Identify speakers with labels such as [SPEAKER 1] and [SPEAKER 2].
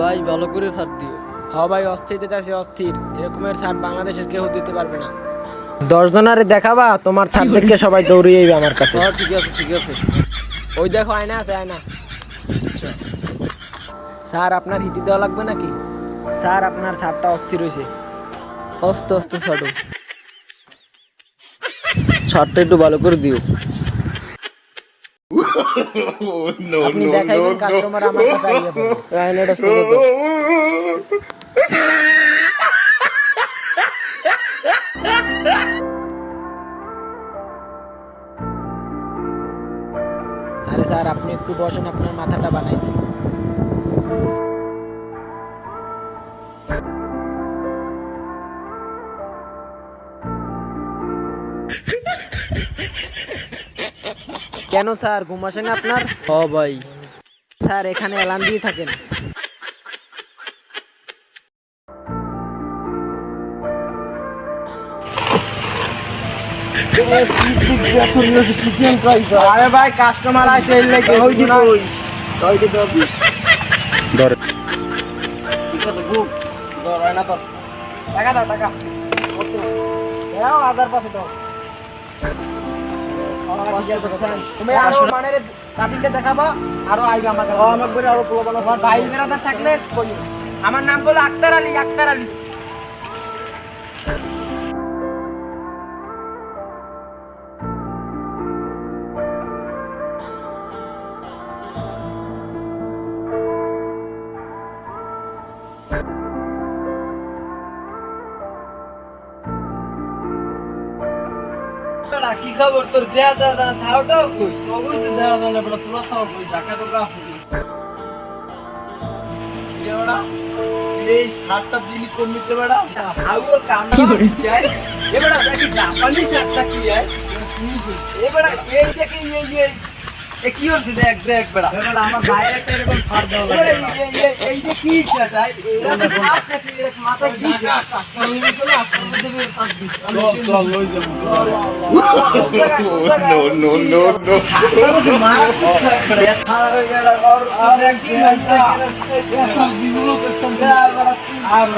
[SPEAKER 1] ভাই ভালো করে ছাড় দিও।
[SPEAKER 2] হ ভাই অস্থির যেতেছে অস্থির। এরকমের ছাড় বাংলাদেশের কেউ দিতে পারবে না। দশ জনারে দেখাবা তোমার ছাড় দেখে সবাই দৌড়িয়ে যাবে আমার কাছে।
[SPEAKER 1] হ্যাঁ ঠিক আছে ঠিক আছে।
[SPEAKER 2] ওই দেখো আয়না আছে আয়না। স্যার আপনার হিতি দেওয়া লাগবে নাকি? স্যার আপনার ছাড়টা অস্থির হয়েছে
[SPEAKER 1] অস্ত অস্ত ছাড়ো। ছাড়টা একটু ভালো করে দিও।
[SPEAKER 2] আপনি দেখাইবেন কাস্টমার আমার কাছে আইয়া পড়বে।
[SPEAKER 1] ছোট
[SPEAKER 2] আরে স্যার আপনি একটু বসেন আপনার মাথাটা বানাই দিই। কেন স্যার? ঘুম আসে না আপনার?
[SPEAKER 1] হ ভাই।
[SPEAKER 2] স্যার এখানে অ্যালার্ম দিয়ে থাকেন। আরে ভাই কাস্টমার আছে
[SPEAKER 1] ঠিক আছে গুড ধর আয়না ধর।
[SPEAKER 2] টাকা দাও টাকা। দাও হাজার পাঁচশো দাও। তুমি আরও মানে দেখাবা আরও আইবে আমার কাছে
[SPEAKER 1] আমার
[SPEAKER 2] থাকলে কই আমার নাম হলো আক্তার আলী আক্তার আলী
[SPEAKER 1] কি খবর? তোর দেয়া যা যা খাওয়াটাও কই? তবুই তো দেয়া যায় না বড় তোরা খাওয়া কই টাকা তো এই সারটা দিনই কোন নিতে বেড়া? হাউর কামড়া এ বেড়া দেখি জাপানি সাতটা কি আয়? এ বেড়া এই দেখি এই এই। এ কি হচ্ছে? দেখ দেখ বেড়া। আমার বাইরে একটা এরকম ছাড় দেওয়া লাগে এই যে কি সেটা তো নাকি মাথা কি. আর